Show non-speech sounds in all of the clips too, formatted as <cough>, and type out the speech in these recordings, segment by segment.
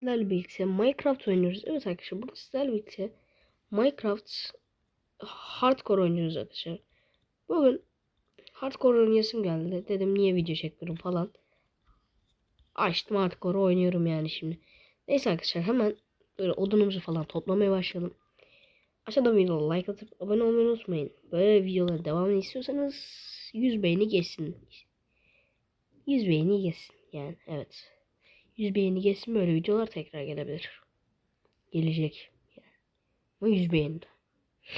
sizlerle birlikte Minecraft oynuyoruz. Evet arkadaşlar burada sizlerle birlikte Minecraft hardcore oynuyoruz arkadaşlar. Bugün hardcore oynayasım geldi. Dedim niye video çekmiyorum falan. Açtım hardcore oynuyorum yani şimdi. Neyse arkadaşlar hemen böyle odunumuzu falan toplamaya başlayalım. Aşağıdan videoya like atıp abone olmayı unutmayın. Böyle videoların devamını istiyorsanız 100 beğeni geçsin. 100 beğeni geçsin yani evet. 100 beğeni geçsin böyle videolar tekrar gelebilir. Gelecek. Yani. Ama 100 beğeni.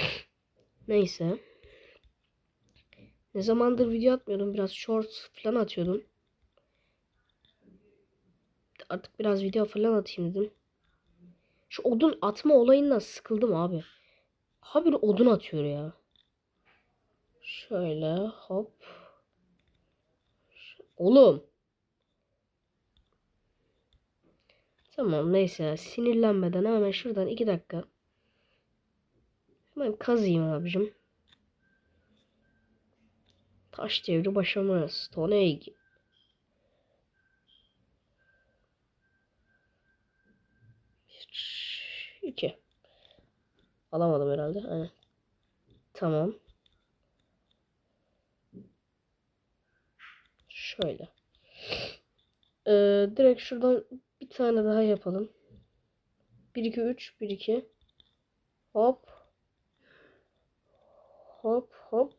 <laughs> Neyse. Ne zamandır video atmıyordum. Biraz short falan atıyordum. Artık biraz video falan atayım dedim. Şu odun atma olayından sıkıldım abi. Habire odun atıyor ya. Şöyle hop. Oğlum. Tamam neyse sinirlenmeden hemen şuradan iki dakika. Hemen kazıyım abicim. Taş devri başlaması. Stone Age. İki. Alamadım herhalde. Aynen. Tamam. Şöyle. Ee, direkt şuradan bir tane daha yapalım. 1 2 3 1 2 Hop. Hop hop.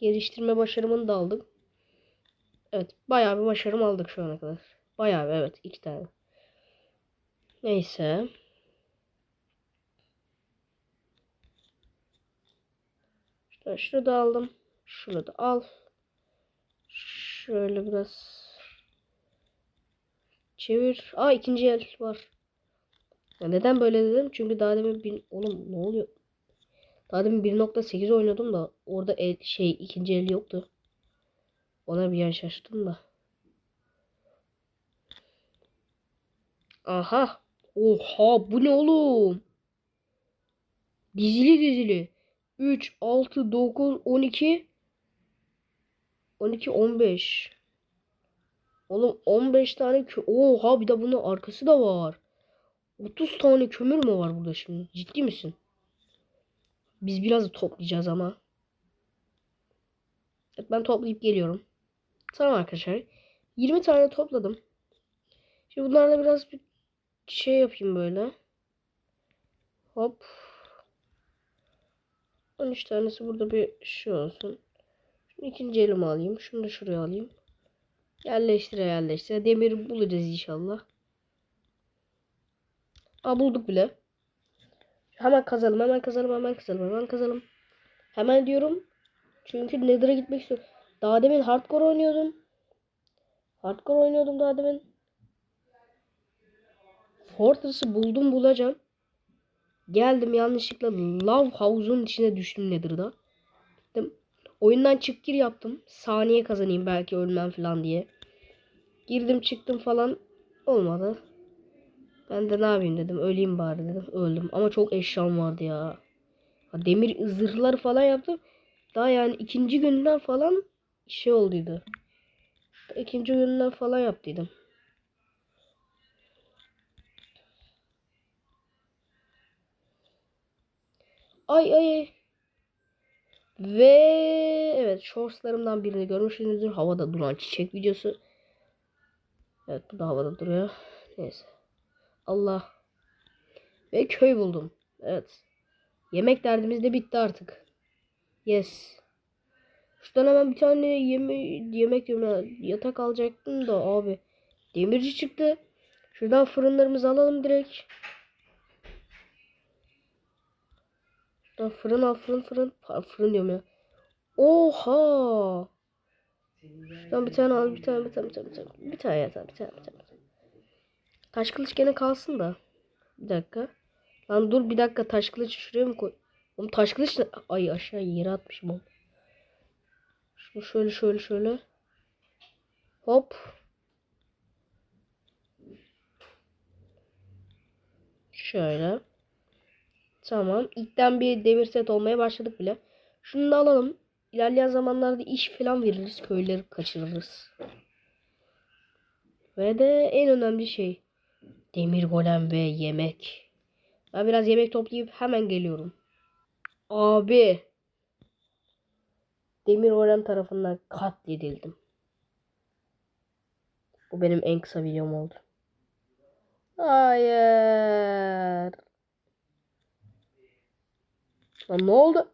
Geliştirme başarımını da aldık. Evet, bayağı bir başarım aldık şu ana kadar. Bayağı evet, iki tane. Neyse. İşte şunu da aldım. Şunu da al. Şöyle biraz çevir. Aa ikinci el var. Ya neden böyle dedim? Çünkü daha demin bir... Oğlum ne oluyor? Daha demin 1.8 oynuyordum da orada el, şey ikinci el yoktu. Ona bir an şaşırdım da. Aha. Oha bu ne oğlum? Dizili dizili. 3, 6, 9, 12. 12, 15. Oğlum 15 tane kö Oha bir de bunun arkası da var. 30 tane kömür mü var burada şimdi? Ciddi misin? Biz biraz toplayacağız ama. Evet, ben toplayıp geliyorum. Tamam arkadaşlar. 20 tane topladım. Şimdi bunlarla biraz bir şey yapayım böyle. Hop. 13 tanesi burada bir şey olsun. Şunu ikinci elime alayım. Şunu da şuraya alayım. Yerleştire yerleştire. Demir bulacağız inşallah. Aa bulduk bile. Hemen kazalım hemen kazalım hemen kazalım hemen kazalım. Hemen diyorum. Çünkü Nether'a gitmek istiyorum. Daha demin hardcore oynuyordum. Hardcore oynuyordum daha demin. Fortress'ı buldum bulacağım. Geldim yanlışlıkla Love House'un içine düştüm Nether'da. Gittim. Oyundan çık gir yaptım. Saniye kazanayım belki ölmem falan diye. Girdim çıktım falan. Olmadı. Ben de ne yapayım dedim. Öleyim bari dedim. Öldüm. Ama çok eşyam vardı ya. Demir zırhları falan yaptım. Daha yani ikinci günden falan şey olduydu. İkinci günden falan yaptıydım. Ay ay. Ve evet shortslarımdan birini görmüşsünüzdür. Havada duran çiçek videosu. Evet bu da havada duruyor. Neyse. Allah. Ve köy buldum. Evet. Yemek derdimiz de bitti artık. Yes. Şuradan hemen bir tane yeme yemek yeme yatak alacaktım da abi. Demirci çıktı. Şuradan fırınlarımızı alalım direkt. Şuradan fırın al fırın fırın. Pa- Fırın diyorum ya. Oha. Şuradan bir tane al bir tane bir tane bir tane bir tane. Bir tane yatak bir tane bir tane. Taş kılıç gene kalsın da. Bir dakika. Lan dur bir dakika taş kılıç şuraya mı koy? Oğlum taş kılıç? Ay aşağı yere atmışım onu. Şunu şöyle şöyle şöyle. Hop. Şöyle. Tamam. İlkten bir demir set olmaya başladık bile. Şunu da alalım. İlerleyen zamanlarda iş falan veririz. Köyleri kaçırırız. Ve de en önemli şey. Demir golem ve yemek. Ben biraz yemek toplayıp hemen geliyorum. Abi. Demir golem tarafından katledildim. Bu benim en kısa videom oldu. Hayır. Lan ne oldu?